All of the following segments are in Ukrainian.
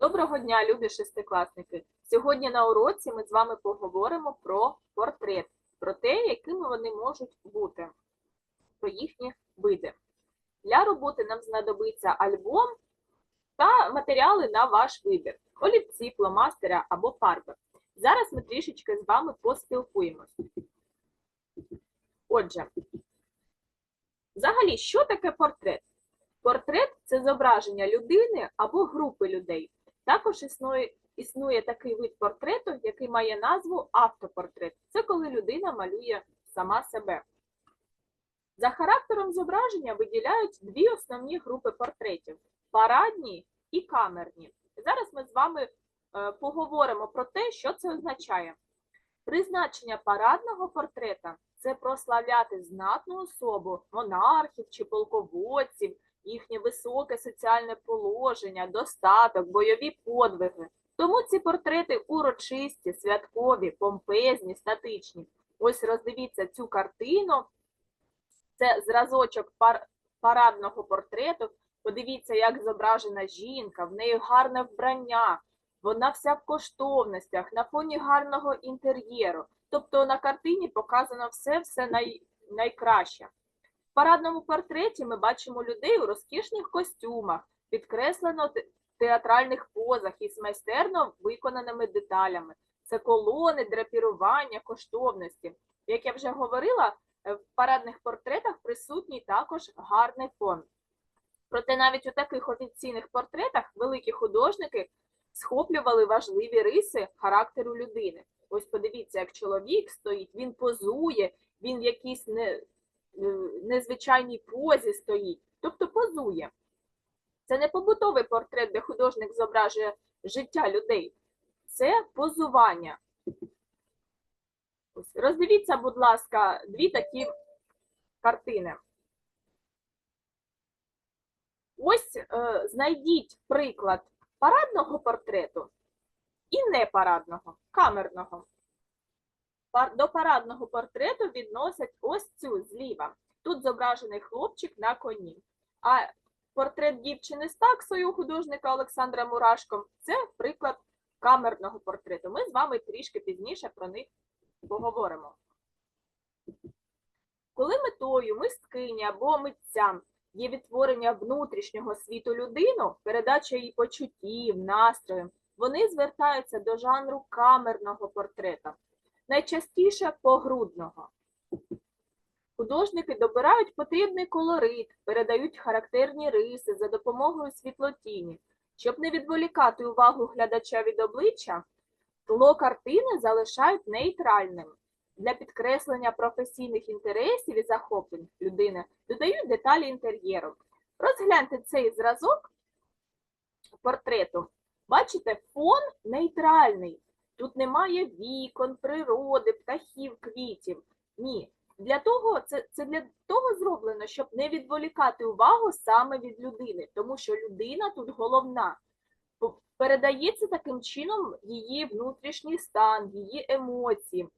Доброго дня, любі шестикласники! Сьогодні на уроці ми з вами поговоримо про портрет, про те, якими вони можуть бути, про їхні види. Для роботи нам знадобиться альбом та матеріали на ваш вибір: олівці, фломастера або фарби. Зараз ми трішечки з вами поспілкуємось. Отже, взагалі, що таке портрет? Портрет це зображення людини або групи людей. Також існує, існує такий вид портрету, який має назву автопортрет. Це коли людина малює сама себе. За характером зображення виділяють дві основні групи портретів парадні і камерні. Зараз ми з вами е, поговоримо про те, що це означає. Призначення парадного портрета це прославляти знатну особу, монархів чи полководців, високе соціальне положення, достаток, бойові подвиги. Тому ці портрети урочисті, святкові, помпезні, статичні. Ось роздивіться цю картину. Це зразочок пар- парадного портрету. Подивіться, як зображена жінка, в неї гарне вбрання, вона вся в коштовностях, на фоні гарного інтер'єру. Тобто на картині показано все, все най, найкраще. Парадному портреті ми бачимо людей у розкішних костюмах, підкреслено театральних позах із майстерно виконаними деталями. Це колони, драпірування, коштовності. Як я вже говорила, е, в парадних портретах присутній також гарний фон. Проте навіть у таких офіційних портретах великі художники схоплювали важливі риси характеру людини. Ось подивіться, як чоловік стоїть, він позує, він в якійсь не, незвичайній позі стоїть, тобто позує. Це не побутовий портрет, де художник зображує життя людей. Це позування. Ось, роздивіться, будь ласка, дві такі картини. Ось е, знайдіть приклад парадного портрету і непарадного, камерного. До парадного портрету відносять ось цю зліва. Тут зображений хлопчик на коні. А портрет дівчини з таксою художника Олександра Мурашко це приклад камерного портрету. Ми з вами трішки пізніше про них поговоримо. Коли метою мисткині або митцям є відтворення внутрішнього світу людину, передача її почуттів, настрою, вони звертаються до жанру камерного портрета, найчастіше погрудного. Художники добирають потрібний колорит, передають характерні риси за допомогою світлотіні. Щоб не відволікати увагу глядача від обличчя, тло картини залишають нейтральним. Для підкреслення професійних інтересів і захоплень людини додають деталі інтер'єру. Розгляньте цей зразок портрету. Бачите, фон нейтральний. Тут немає вікон, природи, птахів, квітів. Ні. Для того, це, це для того зроблено, щоб не відволікати увагу саме від людини, тому що людина тут головна. Передається таким чином її внутрішній стан, її емоції.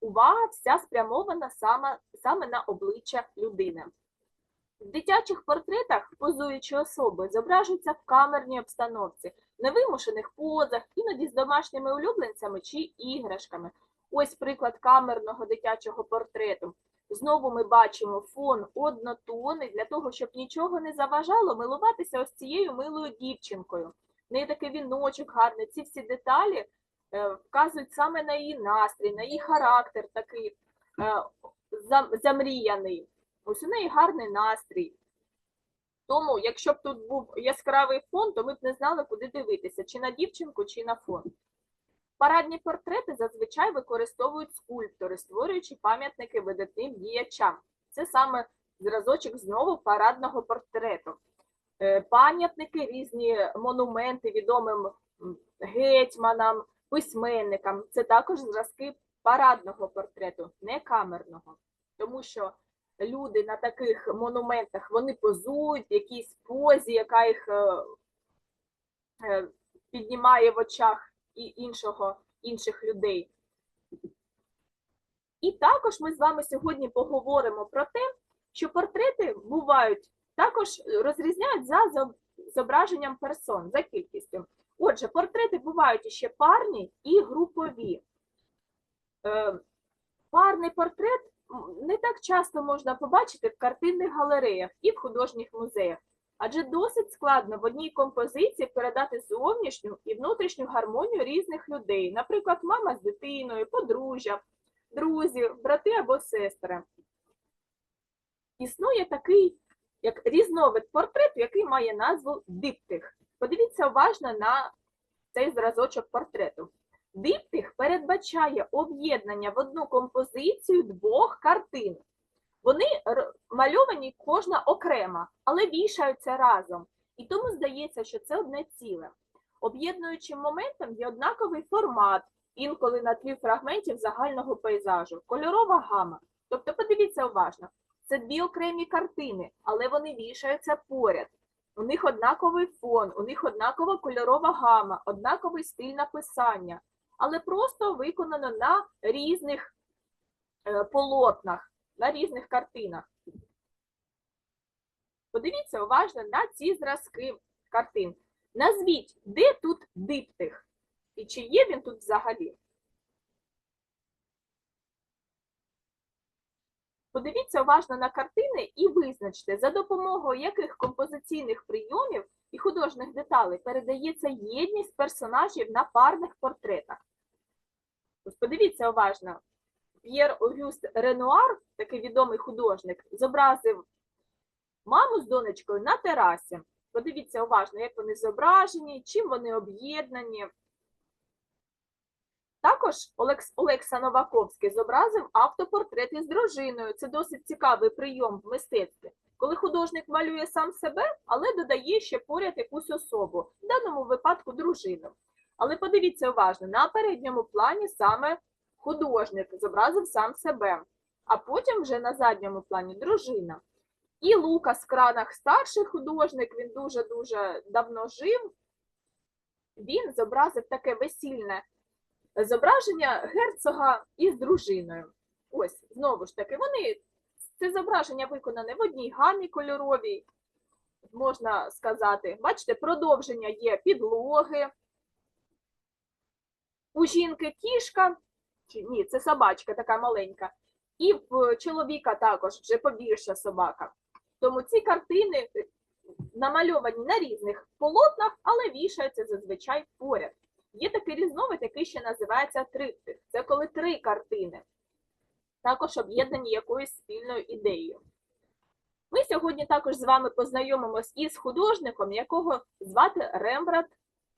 Увага вся спрямована саме, саме на обличчя людини. В дитячих портретах позуючі особи зображуються в камерній обстановці, невимушених позах, іноді з домашніми улюбленцями чи іграшками. Ось приклад камерного дитячого портрету. Знову ми бачимо фон однотонний для того, щоб нічого не заважало милуватися ось цією милою дівчинкою. В неї такий віночок гарний. Ці всі деталі е, вказують саме на її настрій, на її характер такий е, замріяний. Ось у неї гарний настрій. Тому, якщо б тут був яскравий фон, то ми б не знали, куди дивитися, чи на дівчинку, чи на фон. Парадні портрети зазвичай використовують скульптори, створюючи пам'ятники видатним діячам. Це саме зразочок знову парадного портрету. Е, Пам'ятники, різні монументи відомим гетьманам, письменникам. Це також зразки парадного портрету, не камерного. Тому що люди на таких монументах вони позують в якійсь позі, яка їх е, е, піднімає в очах і іншого, інших людей. І також ми з вами сьогодні поговоримо про те, що портрети бувають також розрізняють за зображенням персон, за кількістю. Отже, портрети бувають іще парні і групові. Е, Парний портрет не так часто можна побачити в картинних галереях і в художніх музеях, адже досить складно в одній композиції передати зовнішню і внутрішню гармонію різних людей, наприклад, мама з дитиною, подружжя, друзі, брати або сестри. Існує такий як різновид портрету, який має назву диптих. Подивіться уважно на цей зразочок портрету. Диптих передбачає об'єднання в одну композицію двох картин. Вони мальовані кожна окремо, але вішаються разом. І тому здається, що це одне ціле. Об'єднуючим моментом є однаковий формат, інколи на тлі фрагментів загального пейзажу, кольорова гама. Тобто, подивіться уважно, це дві окремі картини, але вони вішаються поряд. У них однаковий фон, у них однакова кольорова гама, однаковий стиль написання, але просто виконано на різних е, полотнах, на різних картинах. Подивіться уважно на ці зразки картин. Назвіть, де тут диптих? І чи є він тут взагалі? Подивіться уважно на картини і визначте, за допомогою яких композиційних прийомів і художніх деталей передається єдність персонажів на парних портретах. Ось подивіться уважно. П'єр Огюст Ренуар, такий відомий художник, зобразив маму з донечкою на терасі. Подивіться уважно, як вони зображені, чим вони об'єднані. Також Олекс, Олекса Новаковський зобразив автопортрет із дружиною. Це досить цікавий прийом в мистецтві, коли художник малює сам себе, але додає ще поряд якусь особу, в даному випадку дружину. Але подивіться уважно, на передньому плані саме художник зобразив сам себе, а потім вже на задньому плані дружина. І Лукас Кранах, старший художник, він дуже-дуже давно жив. Він зобразив таке весільне зображення герцога із дружиною. Ось, знову ж таки, вони це зображення виконане в одній гамі кольоровій, можна сказати. Бачите, продовження є підлоги. У жінки кішка, чи ні, це собачка така маленька, і в чоловіка також вже побільша собака. Тому ці картини е, намальовані на різних полотнах, але вішаються зазвичай поряд. Є такий різновид, який ще називається триптих. Це коли три картини, також об'єднані якоюсь спільною ідеєю. Ми сьогодні також з вами познайомимось із художником, якого звати Рембрандт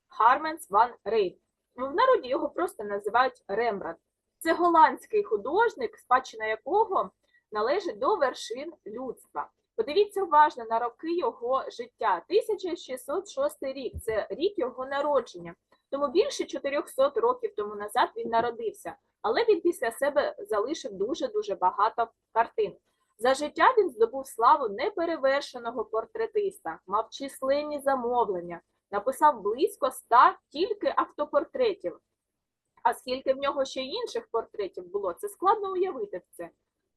Харменс ван Рейд. В народі його просто називають Рембрандт. Це голландський художник, спадщина якого належить до вершин людства. Подивіться уважно на роки його життя. 1606 рік це рік його народження. Тому більше 400 років тому назад він народився, але він після себе залишив дуже-дуже багато картин. За життя він здобув славу неперевершеного портретиста, мав численні замовлення, написав близько 100 тільки автопортретів. А скільки в нього ще інших портретів було, це складно уявити це.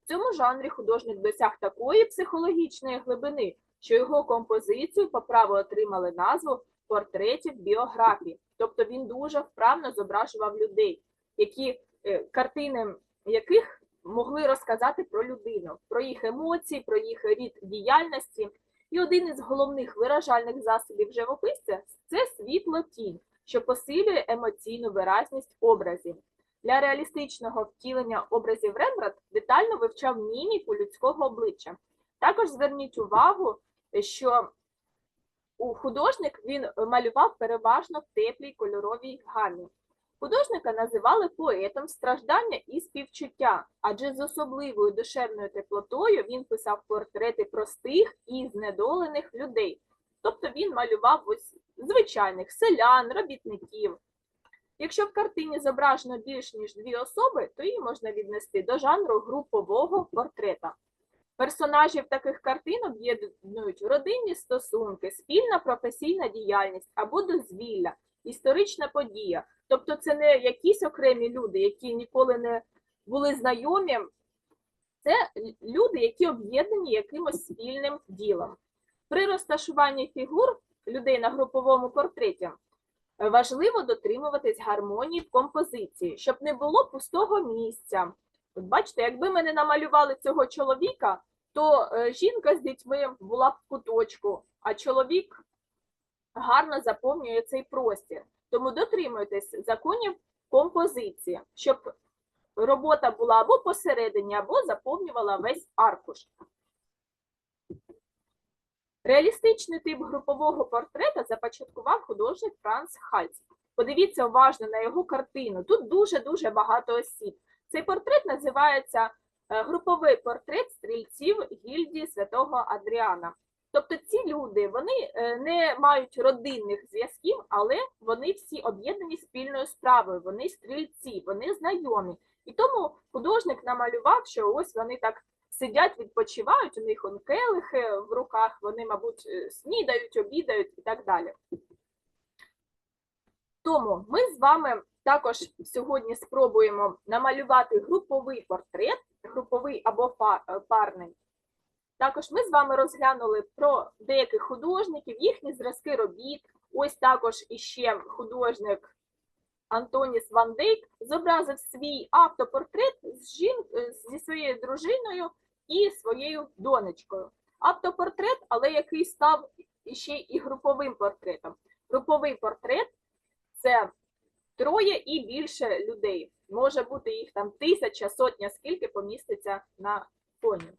В цьому жанрі художник досяг такої психологічної глибини, що його композицію по праву отримали назву портретів біографії. Тобто він дуже вправно зображував людей, які е, картини яких могли розказати про людину, про їх емоції, про їх рід діяльності. І один із головних виражальних засобів живописця це світло тінь, що посилює емоційну виразність образів. Для реалістичного втілення образів Рембрандт детально вивчав міміку людського обличчя. Також зверніть увагу, що у художник він малював переважно в теплій кольоровій гамі. Художника називали поетом страждання і співчуття, адже з особливою душевною теплотою він писав портрети простих і знедолених людей. Тобто він малював ось звичайних селян, робітників. Якщо в картині зображено більш ніж дві особи, то її можна віднести до жанру групового портрета. Персонажів таких картин об'єднують родинні стосунки, спільна професійна діяльність або дозвілля, історична подія. Тобто це не якісь окремі люди, які ніколи не були знайомі, це люди, які об'єднані якимось спільним ділом. При розташуванні фігур людей на груповому портреті Важливо дотримуватись гармонії в композиції, щоб не було пустого місця. От бачите, якби ми не намалювали цього чоловіка, то е, жінка з дітьми була б в куточку, а чоловік гарно заповнює цей простір. Тому дотримуйтесь законів композиції, щоб робота була або посередині, або заповнювала весь аркуш. Реалістичний тип групового портрета започаткував художник Франц Хальц. Подивіться уважно на його картину. Тут дуже-дуже багато осіб. Цей портрет називається е, груповий портрет стрільців гільдії святого Адріана. Тобто ці люди вони е, не мають родинних зв'язків, але вони всі об'єднані спільною справою. Вони стрільці, вони знайомі. І тому художник намалював, що ось вони так сидять, відпочивають, у них он келихи в руках, вони, мабуть, е, снідають, обідають і так далі. Тому ми з вами також сьогодні спробуємо намалювати груповий портрет, груповий або е, парний. Також ми з вами розглянули про деяких художників, їхні зразки робіт. Ось також іще художник Антоніс Ван Дейк зобразив свій автопортрет з жін... е, зі своєю дружиною і своєю донечкою. Автопортрет, але який став ще і груповим портретом. Груповий портрет це троє і більше людей. Може бути їх там тисяча, сотня, скільки поміститься на фоні.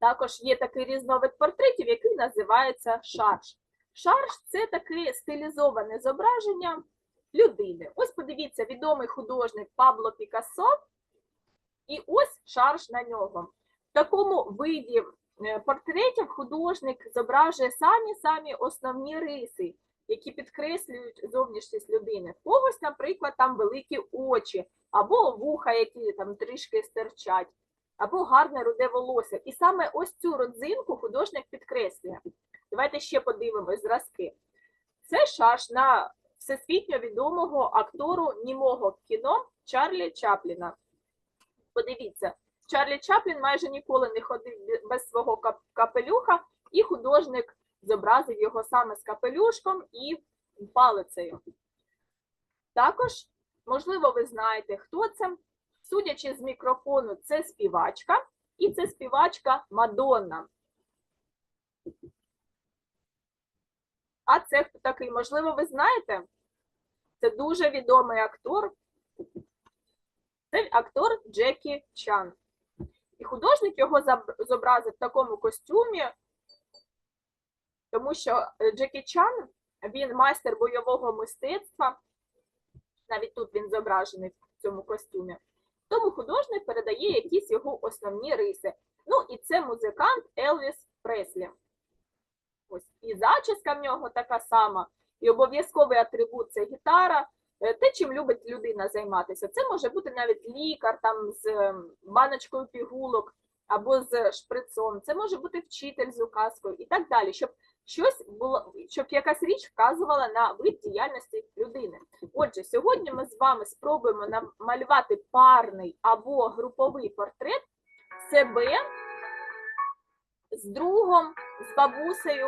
Також є такий різновид портретів, який називається шарж. Шарж це таке стилізоване зображення людини. Ось подивіться, відомий художник Пабло Пікассо, і ось шарж на нього. В такому виді е, портретів художник зображує самі-самі основні риси, які підкреслюють зовнішність людини. Когось, наприклад, там великі очі, або вуха, які там трішки стирчать, або гарне руде волосся. І саме ось цю родзинку художник підкреслює. Давайте ще подивимось зразки. Це шаш на всесвітньо відомого актору німого кіно Чарлі Чапліна. Подивіться, Чарлі Чаплін майже ніколи не ходив без свого капелюха, і художник зобразив його саме з капелюшком і палицею. Також, можливо, ви знаєте, хто це. Судячи з мікрофону, це співачка, і це співачка Мадонна. А це хто такий? Можливо, ви знаєте? Це дуже відомий актор. Це актор Джекі Чан. І художник його зобразив в такому костюмі, тому що е, Джекі Чан він майстер бойового мистецтва. Навіть тут він зображений в цьому костюмі. Тому художник передає якісь його основні риси. Ну і це музикант Елвіс Преслі. Ось і зачіска в нього така сама, і обов'язковий атрибут це гітара. Е, Те, чим любить людина займатися. Це може бути навіть лікар там з ем, баночкою пігулок або з шприцом. Це може бути вчитель з указкою і так далі, щоб щось було, щоб якась річ вказувала на вид діяльності людини. Отже, сьогодні ми з вами спробуємо намалювати парний або груповий портрет себе з другом, з бабусею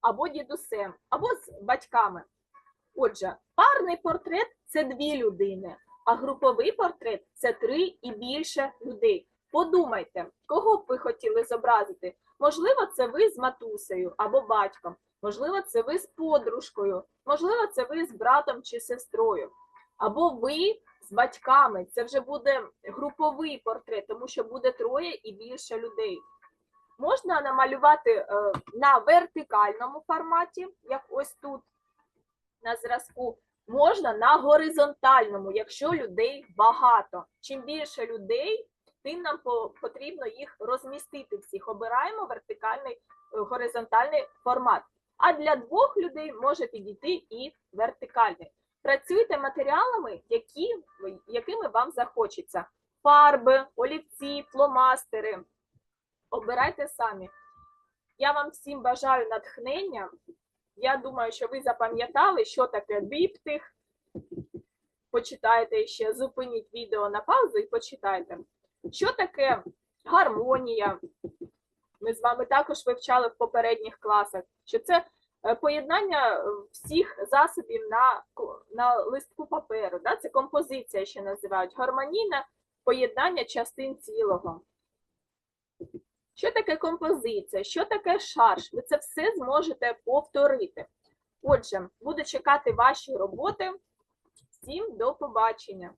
або дідусем, або з батьками. Отже, парний портрет це дві людини, а груповий портрет це три і більше людей. Подумайте, кого б ви хотіли зобразити? Можливо, це ви з матусею або батьком, можливо, це ви з подружкою, можливо, це ви з братом чи сестрою, або ви з батьками. Це вже буде груповий портрет, тому що буде троє і більше людей. Можна намалювати е, на вертикальному форматі, як ось тут на зразку, можна на горизонтальному, якщо людей багато. Чим більше людей, тим нам потрібно їх розмістити всіх. Обираємо вертикальний е, горизонтальний формат. А для двох людей може підійти і вертикальний. Працюйте матеріалами, які, якими вам захочеться. Фарби, олівці, фломастери. Обирайте самі. Я вам всім бажаю натхнення. Я думаю, що ви запам'ятали, що таке диптих. Почитайте ще, зупиніть відео на паузу і почитайте. Що таке гармонія? Ми з вами також вивчали в попередніх класах, що це е, поєднання е, всіх засобів на, на листку паперу. Да? Це композиція, ще називають гармонійне поєднання частин цілого. Що таке композиція? Що таке шарж? Ви це все зможете повторити. Отже, буду чекати ваші роботи. Всім до побачення!